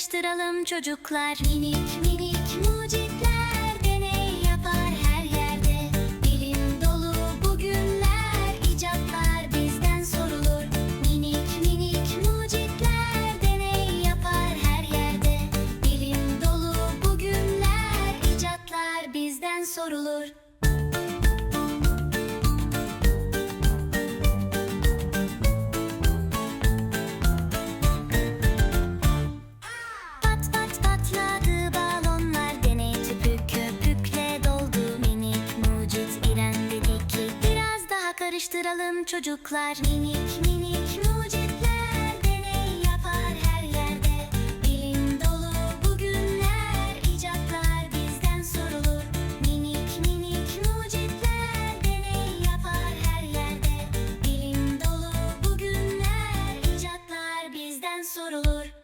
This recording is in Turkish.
karıştıralım çocuklar. Minik minik mucitler deney yapar her yerde. Bilim dolu bugünler icatlar bizden sorulur. Minik minik mucitler deney yapar her yerde. Bilim dolu bugünler icatlar bizden sorulur Karıştıralım çocuklar. Minik minik mucitler deney yapar her yerde. Bilim dolu bugünler icatlar bizden sorulur. Minik minik mucitler deney yapar her yerde. Bilim dolu bugünler icatlar bizden sorulur.